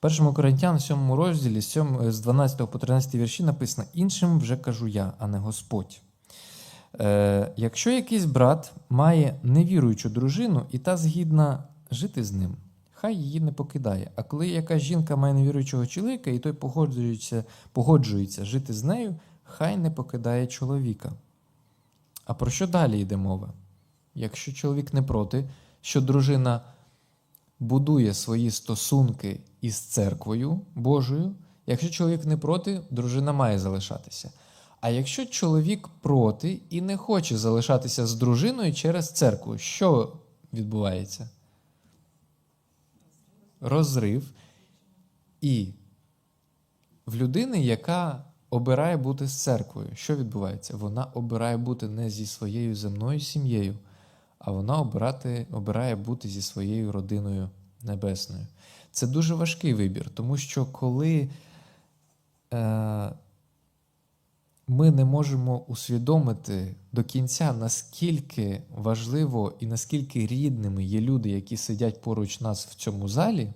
першому Коринтян, 7 розділі, 7, з 12 по 13 вірші написано: іншим вже кажу я, а не Господь. Е, якщо якийсь брат має невіруючу дружину, і та згідна жити з ним, хай її не покидає. А коли якась жінка має невіруючого чоловіка, і той погоджується, погоджується жити з нею, хай не покидає чоловіка. А про що далі йде мова? Якщо чоловік не проти, що дружина будує свої стосунки із церквою Божою, якщо чоловік не проти, дружина має залишатися. А якщо чоловік проти і не хоче залишатися з дружиною через церкву, що відбувається? Розрив. І в людини, яка обирає бути з церквою, що відбувається? Вона обирає бути не зі своєю земною сім'єю, а вона обирати, обирає бути зі своєю родиною небесною. Це дуже важкий вибір, тому що коли е, ми не можемо усвідомити до кінця, наскільки важливо і наскільки рідними є люди, які сидять поруч нас в цьому залі,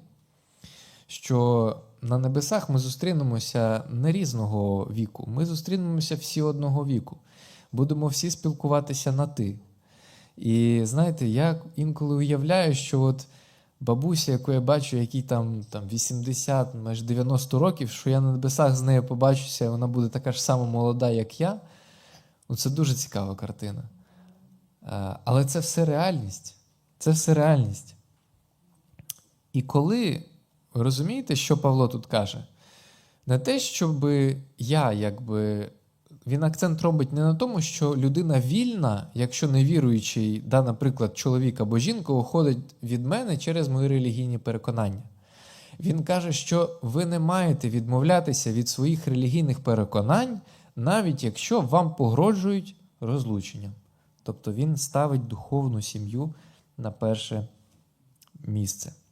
що на небесах ми зустрінемося не різного віку, ми зустрінемося всі одного віку. Будемо всі спілкуватися на ти. І знаєте, я інколи уявляю, що от бабуся, яку я бачу, якій там, там 80, майже 90 років, що я на небесах з нею побачуся, і вона буде така ж сама молода, як я. Ну, це дуже цікава картина. Е, Але це все реальність. Це все реальність. І коли ви розумієте, що Павло тут каже? Не те, щоб я, якби. Він акцент робить не на тому, що людина вільна, якщо не віруючий, да, наприклад, чоловік або жінка уходить від мене через мої релігійні переконання. Він каже, що ви не маєте відмовлятися від своїх релігійних переконань, навіть якщо вам погрожують розлученням. Тобто він ставить духовну сім'ю на перше місце.